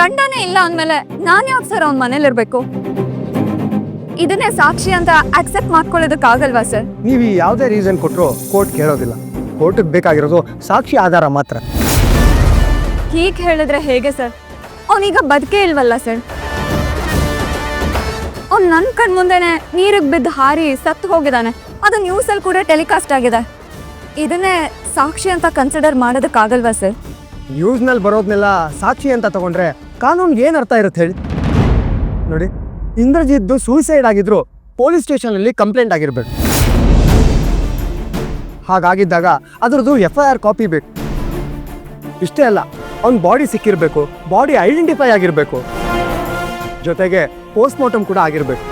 ಗಂಡನೇ ಇಲ್ಲ ಅಂದ್ಮೇಲೆ ನಾನು ಯಾಕೆ ಸರ್ ಅವ್ನ ಮನೇಲಿರ್ಬೇಕು? ಇದನ್ನೇ ಸಾಕ್ಷಿ ಅಂತ ಅಕ್ಸೆಪ್ಟ್ ಮಾಡ್ಕೊಳ್ಳೋದಕ್ಕಾಗಲ್ವಾ ಸರ್? ನೀವು ಯಾವುದೇ ರೀಸನ್ ಕೊಟ್ಟರು ಕೋರ್ಟ್ ಕೇಳೋದಿಲ್ಲ. ಕೋರ್ಟಿಗೆ ಬೇಕಾಗಿರೋದು ಸಾಕ್ಷಿ ಆಧಾರ ಮಾತ್ರ. ಹೀಗೆ ಹೇಳಿದ್ರೆ ಹೇಗೆ ಸರ್? ಅವನೀಗ ಬದುಕೇ ಇಲ್ವಲ್ಲ ಸರ್? ಅವ್ನು ನನ್ನ ಕಣ್ಮುಂದೆನೆ ನೀರಿಗೆ ಬಿದ್ದು ಹಾರಿ ಸತ್ತು ಹೋಗಿದ್ದಾನೆ ಅದು ನ್ಯೂಸಲ್ಲಿ ಕೂಡ ಟೆಲಿಕಾಸ್ಟ್ ಆಗಿದೆ. ಇದನ್ನೇ ಸಾಕ್ಷಿ ಅಂತ ಕನ್ಸಿಡರ್ ಮಾಡೋದಕ್ಕಾಗಲ್ವಾ ಸರ್? ನ್ಯೂಸ್ನಲ್ಲಿ ಬರೋದನ್ನೆಲ್ಲ ಸಾಕ್ಷಿ ಅಂತ ತಗೊಂಡ್ರೆ ಕಾನೂನು ಏನು ಅರ್ಥ ಇರುತ್ತೆ ಹೇಳಿ? ನೋಡಿ ಇಂದ್ರಜಿದ್ದು ಸೂಸೈಡ್ ಆಗಿದ್ರು ಪೊಲೀಸ್ ಸ್ಟೇಷನಲ್ಲಿ ಕಂಪ್ಲೇಂಟ್ ಆಗಿರಬೇಕು. ಹಾಗಾಗಿದ್ದಾಗ ಅದರದ್ದು ಎಫ್ ಐ ಆರ್ ಕಾಪಿ ಬೇಕು. ಇಷ್ಟೇ ಅಲ್ಲ, ಅವ್ನ ಬಾಡಿ ಸಿಕ್ಕಿರಬೇಕು ಬಾಡಿ ಐಡೆಂಟಿಫೈ ಆಗಿರಬೇಕು. ಜೊತೆಗೆ ಪೋಸ್ಟ್ ಮಾರ್ಟಮ್ ಕೂಡ ಆಗಿರಬೇಕು.